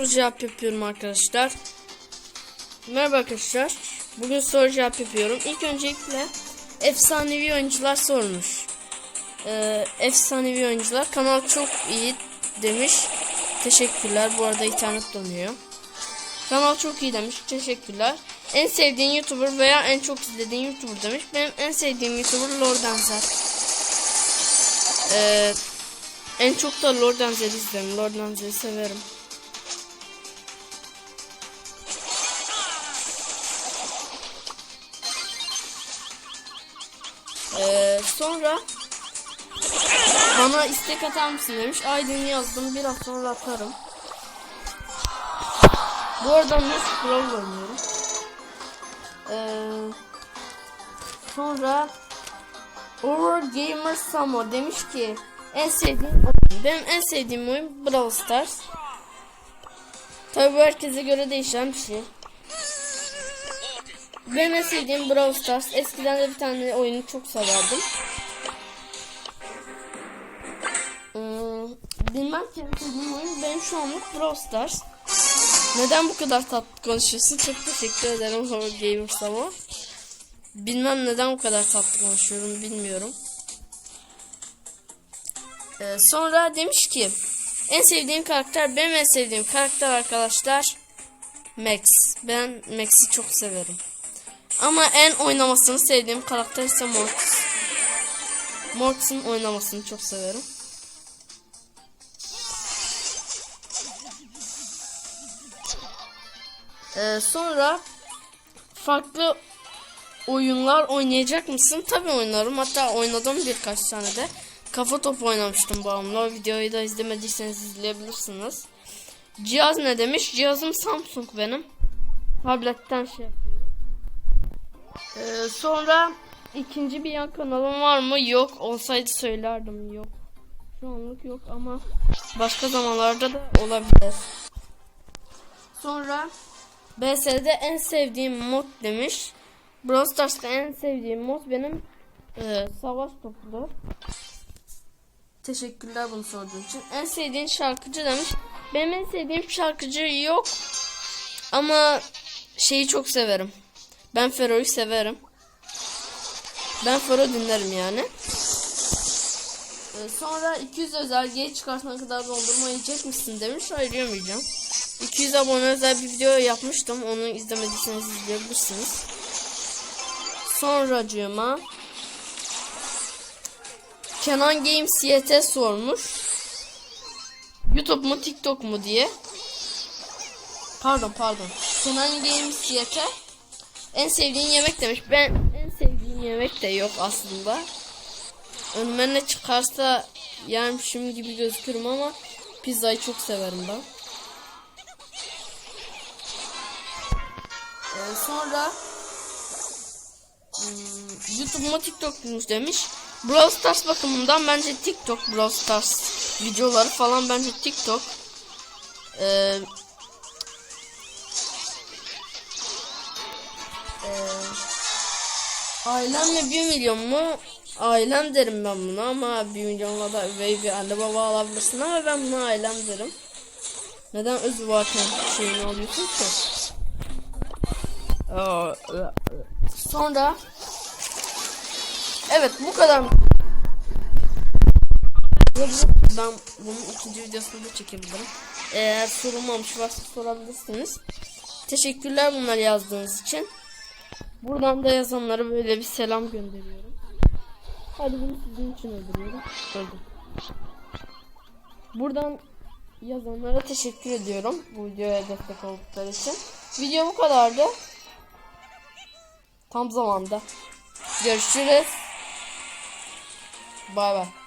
soru cevap yapıyorum arkadaşlar. Merhaba arkadaşlar. Bugün soru cevap yapıyorum. İlk öncelikle efsanevi oyuncular sormuş. Ee, efsanevi oyuncular kanal çok iyi demiş. Teşekkürler. Bu arada internet donuyor. Kanal çok iyi demiş. Teşekkürler. En sevdiğin YouTuber veya en çok izlediğin YouTuber demiş. Benim en sevdiğim YouTuber Lord Dancer. Ee, en çok da Lord Dancer'i izlerim. Lord Dancer'i severim. Ee, sonra bana istek atar mısın demiş. Aydın yazdım. Biraz sonra atarım. Bu arada nasıl Brawl oynuyorum. Ee, sonra Over Gamer Samo demiş ki en sevdiğim oyun. Benim en sevdiğim oyun Brawl Stars. Tabi herkese göre değişen bir şey. Benim en sevdiğim Brawl Stars. Eskiden de bir tane oyunu çok severdim. Hmm, bilmem ki sevdiğim oyun benim şu anlık Brawl Stars. Neden bu kadar tatlı konuşuyorsun? Çok teşekkür ederim Horror Gamer Samo. Bilmem neden bu kadar tatlı konuşuyorum bilmiyorum. Ee, sonra demiş ki en sevdiğim karakter benim en sevdiğim karakter arkadaşlar Max. Ben Max'i çok severim. Ama en oynamasını sevdiğim karakter ise Mortis. Mortis'in oynamasını çok severim. Ee, sonra farklı oyunlar oynayacak mısın? Tabii oynarım. Hatta oynadım birkaç tane de. Kafa topu oynamıştım bağımlı. O videoyu da izlemediyseniz izleyebilirsiniz. Cihaz ne demiş? Cihazım Samsung benim. Tabletten şey. Ee, sonra ikinci bir yan kanalım var mı? Yok. Olsaydı söylerdim. Yok. Şu anlık yok ama başka zamanlarda da olabilir. Sonra BS'de en sevdiğim mod demiş. Brawl Stars'ta en sevdiğim mod benim e, savaş topudur. Teşekkürler bunu sorduğun için. En sevdiğin şarkıcı demiş. Benim en sevdiğim şarkıcı yok. Ama şeyi çok severim. Ben Fero'yu severim. Ben Fero dinlerim yani. Ee, sonra 200 özel geç çıkartana kadar dondurma yiyecek misin demiş. Hayır yemeyeceğim. 200 abone özel bir video yapmıştım. Onu izlemediyseniz izleyebilirsiniz. Sonracığıma Kenan Games YT sormuş. YouTube mu TikTok mu diye. Pardon pardon. Kenan Games YT en sevdiğin yemek demiş. Ben en sevdiğim yemek de yok aslında. Önüme ne çıkarsa yermişim gibi gözükürüm ama pizzayı çok severim ben. Ee, sonra hmm, YouTube mu TikTok mu demiş. Brawl Stars bakımından bence TikTok Brawl Stars videoları falan bence TikTok. Ee, e, ailemle 1 milyon mu? Ailem derim ben buna ama 1 milyonla da üvey bir anne baba alabilirsin ama ben buna ailem derim. Neden öz varken şeyini alıyorsun ki? Sonra Evet bu kadar. Ben bunun ikinci videosunu da çekebilirim. Eğer sorulmamış varsa sorabilirsiniz. Teşekkürler bunlar yazdığınız için. Buradan da yazanlara böyle bir selam gönderiyorum. Hadi bunu sizin için öldürüyorum. Öldüm. Buradan yazanlara teşekkür ediyorum. Bu videoya destek oldukları için. Video bu kadardı. Tam zamanda. Görüşürüz. Bay bay.